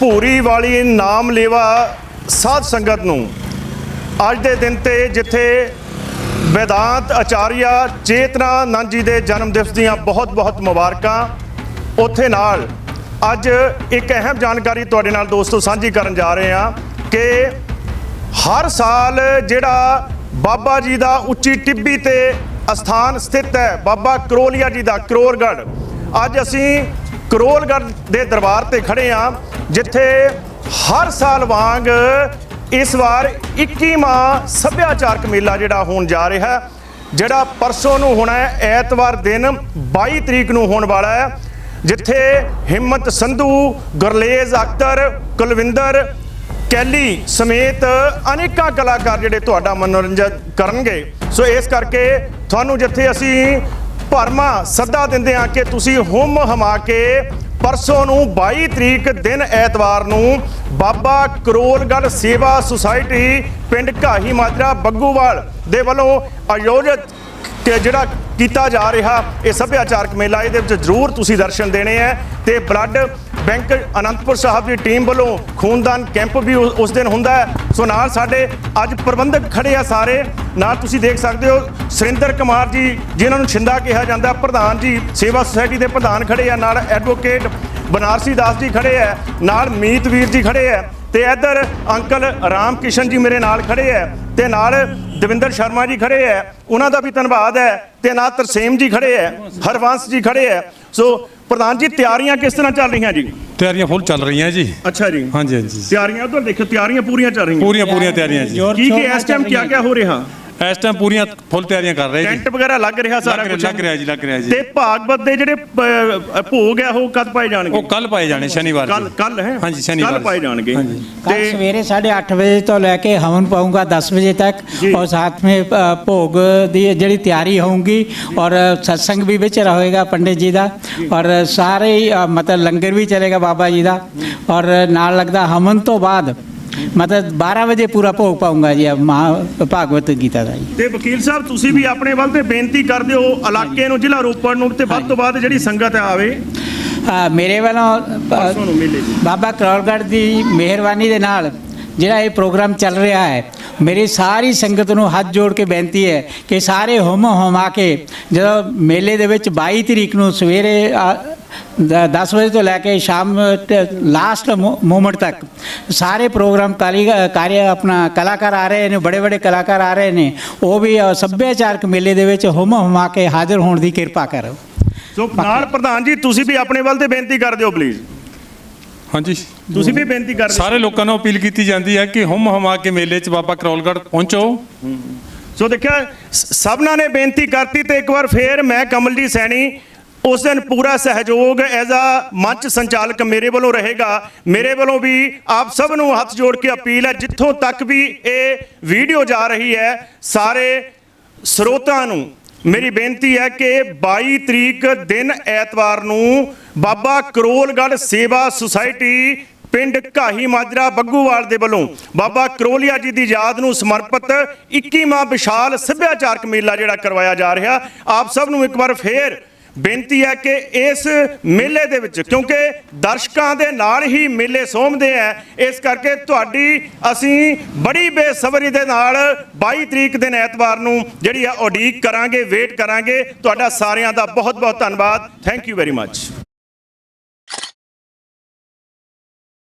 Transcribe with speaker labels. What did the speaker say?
Speaker 1: ਭੂਰੀ ਵਾਲੀ ਨਾਮ ਲੇਵਾ ਸਾਧ ਸੰਗਤ ਨੂੰ ਅੱਜ ਦੇ ਦਿਨ ਤੇ ਜਿੱਥੇ ਵੇਦਾਂਤ ਆਚਾਰੀਆ ਚੇਤਨਾ ਨੰਦ ਜੀ ਦੇ ਜਨਮ ਦਿਵਸ ਦੀਆਂ ਬਹੁਤ-ਬਹੁਤ ਮੁਬਾਰਕਾਂ, ਉੱਥੇ ਨਾਲ ਅੱਜ ਇੱਕ ਅਹਿਮ ਜਾਣਕਾਰੀ ਤੁਹਾਡੇ ਨਾਲ ਦੋਸਤੋ ਸਾਂਝੀ ਕਰਨ ਜਾ ਰਹੇ ਹਾਂ ਕਿ ਹਰ ਸਾਲ ਜਿਹੜਾ ਬਾਬਾ ਜੀ ਦਾ ਉੱਚੀ ਟਿੱਬੀ ਤੇ ਅਸਥਾਨ ਸਥਿਤ ਹੈ, ਬਾਬਾ ਕਰੋਲੀਆ ਜੀ ਦਾ ਕਰੋਲਗੜ ਅੱਜ ਅਸੀਂ ਕਰੋਲਗੜ ਦੇ ਦਰਬਾਰ ਤੇ ਖੜੇ ਹਾਂ। ਜਿੱਥੇ ਹਰ ਸਾਲ ਵਾਂਗ ਇਸ ਵਾਰ 21ਵਾਂ ਸੱਭਿਆਚਾਰਕ ਮੇਲਾ ਜਿਹੜਾ ਹੋਣ ਜਾ ਰਿਹਾ ਹੈ, ਜਿਹੜਾ ਪਰਸੋਂ ਨੂੰ ਹੋਣਾ ਹੈ, ਐਤਵਾਰ ਦਿਨ 22 ਤਰੀਕ ਨੂੰ ਹੋਣ ਵਾਲਾ ਹੈ, ਜਿੱਥੇ ਹਿੰਮਤ ਸੰਧੂ, ਗੁਰਲੇਜ਼ ਅਖਤਰ, ਕੁਲਵਿੰਦਰ, ਕੈਲੀ ਸਮੇਤ ਅਨੇਕਾਂ ਕਲਾਕਾਰ ਜਿਹੜੇ ਤੁਹਾਡਾ ਮਨੋਰੰਜਨ ਕਰਨਗੇ। ਸੋ ਇਸ ਕਰਕੇ ਤੁਹਾਨੂੰ ਜਿੱਥੇ ਅਸੀਂ ਭਰਮਾ ਸੱਦਾ ਦਿੰਦੇ ਹਾਂ ਕਿ ਤੁਸੀਂ ਹੁਮ ਹਮਾ ਕੇ ਪਰਸੋਂ ਨੂੰ 22 ਤਰੀਕ ਦਿਨ ਐਤਵਾਰ ਨੂੰ ਬਾਬਾ ਕਰੋਲਗੜ੍ਹ ਸੇਵਾ ਸੁਸਾਇਟੀ ਪਿੰਡ ਘਾਹੀ ਮਾਜਰਾ ਬੱਗੂਵਾਲ ਦੇ ਵੱਲੋਂ ਆਯੋਜਿਤ ਕਿ ਜਿਹੜਾ ਕੀਤਾ ਜਾ ਰਿਹਾ ਇਹ ਸੱਭਿਆਚਾਰਕ ਮੇਲਾ, ਇਹਦੇ ਵਿੱਚ ਜ਼ਰੂਰ ਤੁਸੀਂ ਦਰਸ਼ਨ ਦੇਣੇ ਹੈ ਤੇ ਬਲੱਡ ਬੈਂਕ ਅਨੰਦਪੁਰ ਸਾਹਿਬ ਦੀ ਟੀਮ ਵੱਲੋਂ ਖੂਨਦਾਨ ਕੈਂਪ ਵੀ ਉਸ ਦਿਨ ਹੁੰਦਾ ਹੈ। ਸੋ ਨਾਲ ਸਾਡੇ ਅੱਜ ਪ੍ਰਬੰਧਕ ਖੜੇ ਆ ਸਾਰੇ। ਨਾਲ ਤੁਸੀਂ ਦੇਖ ਸਕਦੇ ਹੋ, ਸੁਰਿੰਦਰ ਕੁਮਾਰ ਜੀ, ਜਿਨ੍ਹਾਂ ਨੂੰ ਛਿੰਦਾ ਕਿਹਾ ਜਾਂਦਾ। ਪ੍ਰਧਾਨ ਜੀ, ਸੇਵਾ ਸੁਸਾਇਟੀ ਦੇ ਪ੍ਰਧਾਨ ਖੜੇ ਆ। ਨਾਲ ਐਡਵੋਕੇਟ ਬਨਾਰਸੀ ਦਾਸ ਜੀ ਖੜੇ ਆ। ਨਾਲ ਮੀਤ ਵੀਰ ਜੀ ਖੜੇ ਆ। ਤੇ ਇੱਧਰ ਅੰਕਲ ਰਾਮ ਕਿਸ਼ਨ ਜੀ ਮੇਰੇ ਨਾਲ ਖੜੇ ਆ। ਤੇ ਨਾਲ ਦਵਿੰਦਰ ਸ਼ਰਮਾ ਜੀ ਖੜੇ ਆ ਉਹਨਾਂ ਦਾ ਵੀ ਧੰਨਵਾਦ ਹੈ ਤੇ ਨਾਲ ਤਰਸੇਮ ਜੀ ਖੜੇ ਆ ਹਰਵੰਸ ਜੀ ਖੜੇ ਆ ਸੋ ਪ੍ਰਧਾਨ ਜੀ ਤਿਆਰੀਆਂ ਕਿਸ ਤਰ੍ਹਾਂ ਚੱਲ ਰਹੀਆਂ ਜੀ?
Speaker 2: ਤਿਆਰੀਆਂ ਫੁੱਲ ਚੱਲ ਰਹੀਆਂ ਜੀ।
Speaker 1: ਅੱਛਾ ਜੀ।
Speaker 2: ਹਾਂਜੀ ਹਾਂਜੀ।
Speaker 1: ਤਿਆਰੀਆਂ ਉਧਰ ਦੇਖੋ ਤਿਆਰੀਆਂ ਪੂਰੀਆਂ ਚੱਲ ਰਹੀਆਂ।
Speaker 2: ਪੂਰੀਆਂ ਪੂਰੀਆਂ ਤਿਆਰੀਆਂ ਜੀ।
Speaker 1: ਕੀ ਕੀ ਇਸ ਟਾਈਮ ਕੀ ਕੀ ਹੋ ਰਿਹਾ?
Speaker 2: ਇਸ ਟਾਈਮ ਪੂਰੀਆਂ ਫੁੱਲ ਤਿਆਰੀਆਂ ਕਰ ਰਹੇ ਜੀ
Speaker 1: ਟੈਂਟ ਵਗੈਰਾ ਲੱਗ ਰਿਹਾ ਸਾਰਾ
Speaker 2: ਲੱਗ
Speaker 1: ਕੁਝ
Speaker 2: ਰਿਹਾ- ਲੱਗ ਰਿਹਾ ਜੀ ਲੱਗ ਰਿਹਾ ਜੀ
Speaker 1: ਤੇ ਭਾਗਵਤ ਦੇ ਜਿਹੜੇ ਪ- ਭੋਗ ਆ ਉਹ ਕਦ ਪਾਏ ਜਾਣਗੇ
Speaker 2: ਉਹ ਕੱਲ ਪਾਏ ਜਾਣੇ ਸ਼ਨੀਵਾਰ
Speaker 1: ਕੱਲ ਕੱਲ ਹੈ
Speaker 2: ਹਾਂਜੀ ਸ਼ਨੀਵਾਰ
Speaker 1: ਕੱਲ ਪਾਏ ਜਾਣਗੇ
Speaker 2: ਹਾਂਜੀ।
Speaker 3: कल
Speaker 1: ਤੇ
Speaker 3: सवेरे साढ़े आठ बजे तो लेके हवन पाऊंगा दस बजे तक
Speaker 1: जी।
Speaker 3: और साथ में अ, भोग दी ਜਿਹੜੀ ਤਿਆਰੀ ਹੋਊਗੀ ਔਰ ਸਤਸੰਗ ਵੀ ਵਿੱਚ ਰਹੇਗਾ ਪੰਡਿਤ ਜੀ ਦਾ ਔਰ ਸਾਰੇ ਹੀ, ਅ, ਮਤਲਬ ਲੰਗਰ ਵੀ ਚੱਲੇਗਾ ਬਾਬਾ ਜੀ ਦਾ ਔਰ ਨਾਲ ਲੱਗਦਾ ਹਵਨ ਤੋਂ ਬਾਅਦ ਮਤਲਬ 12 ਵਜੇ ਪੂਰਾ ਭੋਗ ਪਾਉਂਗਾ ਜੀ ਮਹਾ ਭਾਗਵਤ ਗੀਤਾ ਦਾ ਜੀ।
Speaker 1: ਤੇ ਵਕੀਲ ਸਾਹਿਬ ਤੁਸੀਂ ਵੀ ਆਪਣੇ ਵੱਲ ਤੇ ਬੇਨਤੀ ਕਰਦੇ ਹੋ ਇਲਾਕੇ ਨੂੰ ਜ਼ਿਲ੍ਹਾ ਰੋਪੜ ਨੂੰ ਤੇ ਵੱਧ ਤੋਂ ਵੱਧ ਜਿਹੜੀ ਸੰਗਤ ਆਵੇ।
Speaker 3: ਮੇਰੇ ਵੱਲੋਂ ਬਾਬਾ ਕਰੋਲਗੜ੍ਹ ਦੀ ਮਿਹਰਬਾਨੀ ਦੇ ਨਾਲ ਜਿਹੜਾ ਇਹ ਪ੍ਰੋਗਰਾਮ ਚੱਲ ਰਿਹਾ ਹੈ ਮੇਰੀ ਸਾਰੀ ਸੰਗਤ ਨੂੰ ਹੱਥ ਜੋੜ ਕੇ ਬੇਨਤੀ ਹੈ ਕਿ ਸਾਰੇ ਹੁਮ ਹੁਮਾ ਕੇ ਜਦੋਂ ਮੇਲੇ ਦੇ ਵਿੱਚ 22 ਤਰੀਕ ਨੂੰ ਸਵੇਰੇ 10 ਵਜੇ ਤੋਂ ਲੈ ਕੇ ਸ਼ਾਮ ਲਾਸਟ ਮੂਮੈਂਟ ਤੱਕ ਸਾਰੇ ਪ੍ਰੋਗਰਾਮ ਕਾਰੀ ਕਾਰਿਆ ਆਪਣਾ ਕਲਾਕਾਰ ਆ ਰਹੇ ਨੇ ਬੜੇ ਬੜੇ ਕਲਾਕਾਰ ਆ ਰਹੇ ਨੇ। ਉਹ ਵੀ ਸੱਭਿਆਚਾਰਕ ਮੇਲੇ ਦੇ ਵਿੱਚ ਹੁਮ ਹੁਮਾ ਕੇ ਹਾਜ਼ਰ ਹੋਣ ਦੀ ਕਿਰਪਾ ਕਰੋ।
Speaker 1: ਸੋ ਨਾਲ ਪ੍ਰਧਾਨ ਜੀ ਤੁਸੀਂ ਵੀ ਆਪਣੇ ਵੱਲ ਤੇ ਬੇਨਤੀ ਕਰ ਦਿਓ ਪਲੀਜ਼
Speaker 2: ਹਾਂਜੀ।
Speaker 1: ਤੁਸੀਂ ਵੀ ਬੇਨਤੀ ਕਰ ਦਿਓ।
Speaker 2: ਸਾਰੇ ਲੋਕਾਂ ਨੂੰ ਅਪੀਲ ਕੀਤੀ ਜਾਂਦੀ ਹੈ ਕਿ ਹੁਮ ਹਮਾ ਕੇ ਮੇਲੇ 'ਚ ਬਾਬਾ ਕਰੋਲਗੜ੍ਹ ਪਹੁੰਚੋ।
Speaker 1: ਸੋ ਦੇਖਿਆ ਸਭਨਾਂ ਨੇ ਬੇਨਤੀ ਕਰਤੀ ਤੇ ਇੱਕ ਵਾਰ ਫੇਰ ਮੈਂ ਕਮਲਜੀਤ ਸੈਣੀ ਉਸ ਦਿਨ ਪੂਰਾ ਸਹਿਯੋਗ ਐਜ਼ ਆ ਮੰਚ ਸੰਚਾਲਕ ਮੇਰੇ ਵੱਲੋਂ ਰਹੇਗਾ। ਮੇਰੇ ਵੱਲੋਂ ਵੀ ਆਪ ਸਭ ਨੂੰ ਹੱਥ ਜੋੜ ਕੇ ਅਪੀਲ ਹੈ, ਜਿੱਥੋਂ ਤੱਕ ਵੀ ਇਹ ਵੀਡੀਓ ਜਾ ਰਹੀ ਹੈ, ਸਾਰੇ ਸਰੋਤਾਂ ਨੂੰ ਮੇਰੀ ਬੇਨਤੀ ਹੈ ਕਿ 22 ਤਰੀਕ ਦਿਨ ਐਤਵਾਰ ਨੂੰ ਬਾਬਾ ਕਰੋਲਗੜ੍ਹ ਸੇਵਾ ਸੁਸਾਇਟੀ ਪਿੰਡ ਘਾਹੀ ਮਾਜਰਾ ਬੱਗੂਵਾਲ ਦੇ ਵੱਲੋਂ ਬਾਬਾ ਕਰੋਲੀਆ ਜੀ ਦੀ ਯਾਦ ਨੂੰ ਸਮਰਪਿਤ 21ਵਾਂ ਵਿਸ਼ਾਲ ਸੱਭਿਆਚਾਰਕ ਮੇਲਾ ਜਿਹੜਾ ਕਰਵਾਇਆ ਜਾ ਰਿਹਾ। ਆਪ ਸਭ ਨੂੰ ਇੱਕ ਵਾਰ ਫੇਰ ਬੇਨਤੀ ਹੈ ਕਿ ਇਸ ਮੇਲੇ ਦੇ ਵਿੱਚ, ਕਿਉਂਕਿ ਦਰਸ਼ਕਾਂ ਦੇ ਨਾਲ ਹੀ ਮੇਲੇ ਸੋਮਦੇ ਆ, ਇਸ ਕਰਕੇ ਤੁਹਾਡੀ ਅਸੀਂ ਬੜੀ ਬੇਸਬਰੀ ਦੇ ਨਾਲ 22 ਤਰੀਕ ਦਿਨ ਐਤਵਾਰ ਨੂੰ ਜਿਹੜੀ ਆ ਉਡੀਕ ਕਰਾਂਗੇ, ਵੇਟ ਕਰਾਂਗੇ। ਤੁਹਾਡਾ ਸਾਰਿਆਂ ਦਾ ਬਹੁਤ ਬਹੁਤ ਧੰਨਵਾਦ। Thank you very much